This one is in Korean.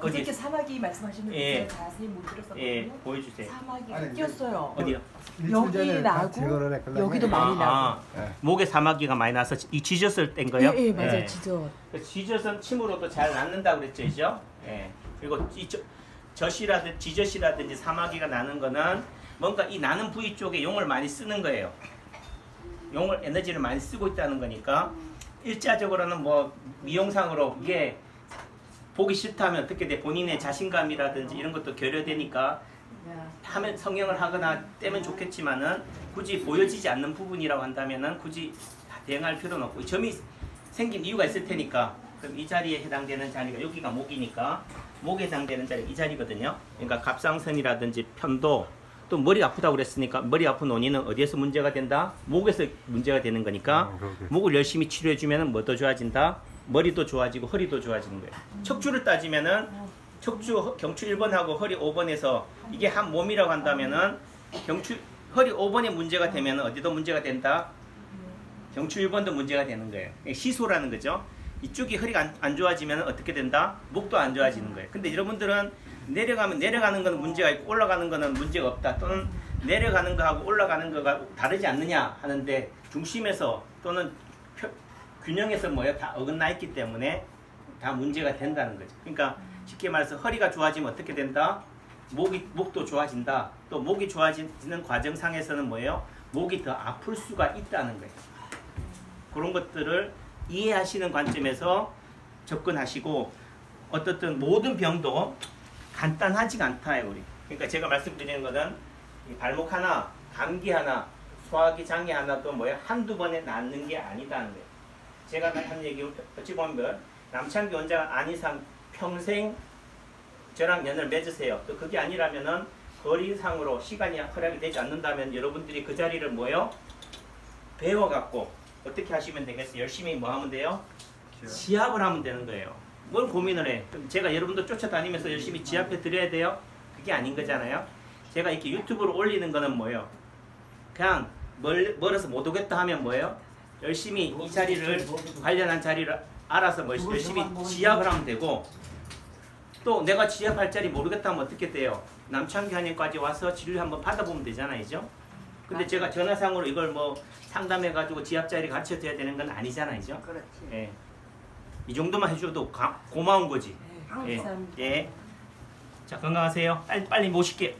어디? 어저께 사마귀 말씀하시는데 예. 제가 자세히 못 들었었거든요. 예, 보여주세요. 사마귀가 아니, 뛰었어요. 어디요? 여기 다 나고. 여기도 많이 나고. 아, 예. 목에 사마귀가 많이 나서 이 쥐젖을 뗀 거요? 예, 예, 맞아요. 지저. 그 쥐젖은 침으로도 잘 낫는다고 그랬죠, 그죠? 예. 그리고 이 저, 젖이라든지 쥐젖이라든지 사마귀가 나는 거는 뭔가 이 나는 부위 쪽에 용을 많이 쓰는 거예요. 용을 에너지를 많이 쓰고 있다는 거니까 일자적으로는 뭐 미용상으로 이게 보기 싫다면 어떻게 돼 본인의 자신감이라든지 이런 것도 결여되니까 하면 성형을 하거나 떼면 좋겠지만은 굳이 보여지지 않는 부분이라고 한다면은 굳이 다 대응할 필요는 없고 이 점이 생긴 이유가 있을 테니까 그럼 이 자리에 해당되는 자리가 여기가 목이니까 목에 해당되는 자리 이 자리거든요. 그러니까 갑상선이라든지 편도 또 머리 아프다고 그랬으니까 머리 아픈 원인은 어디에서 문제가 된다? 목에서 문제가 되는 거니까 어, 그렇겠죠. 목을 열심히 치료해 주면은 뭐더 좋아진다? 머리도 좋아지고 허리도 좋아지는 거예요. 척추를 따지면은 척추 허- 경추 1번하고 허리 5번에서 이게 한 몸이라고 한다면은 경추 허리 5번에 문제가 되면 어디도 문제가 된다. 경추 1번도 문제가 되는 거예요. 시소라는 거죠. 이쪽이 허리가 안, 안 좋아지면 어떻게 된다? 목도 안 좋아지는 거예요. 근데 여러분들은 내려가면 내려가는 거는 문제가 있고 올라가는 거는 문제가 없다. 또는 내려가는 거하고 올라가는 거가 다르지 않느냐 하는데 중심에서 또는 표- 균형에서 뭐예요? 다 어긋나 있기 때문에 다 문제가 된다는 거죠. 그러니까 쉽게 말해서 허리가 좋아지면 어떻게 된다? 목이 목도 좋아진다. 또 목이 좋아지는 과정상에서는 뭐예요? 목이 더 아플 수가 있다는 거예요. 그런 것들을 이해하시는 관점에서 접근하시고 어떻든 모든 병도 간단하지가 않다요 우리. 그러니까 제가 말씀드리는 이 발목 하나, 감기 하나, 소화기 장애 하나도 뭐예요? 한두 번에 낫는 게 아니다는 거예요. 제가 한 얘기 어찌 보면 남창기 원장은 안 이상 평생 저랑 연을 맺으세요. 또 그게 아니라면은 거리상으로 시간이 허락이 되지 않는다면 여러분들이 그 자리를 뭐요? 배워갖고 어떻게 하시면 되겠어요? 열심히 뭐 하면 돼요? 지압을 하면 되는 거예요. 뭘 고민을 해? 그럼 제가 여러분들 쫓아다니면서 열심히 지압해 드려야 돼요? 그게 아닌 거잖아요. 제가 이렇게 유튜브로 올리는 거는 뭐예요? 그냥 멀, 멀어서 못 오겠다 하면 뭐예요? 열심히 이 자리를 관련한 자리를 알아서 뭐 열심히 지압을 하면 되고 또 내가 지압할 자리 모르겠다 하면 어떻게 돼요? 남창기 한의까지 와서 진료 한번 받아보면 되잖아요, 죠 근데 제가 전화상으로 이걸 뭐 상담해가지고 지압 자리 가르쳐 드려야 되는 건 아니잖아요, 죠 그렇지. 예. 이 정도만 해줘도 가- 고마운 거지. 네, 예. 예. 자 건강하세요. 빨리 빨리 모실게.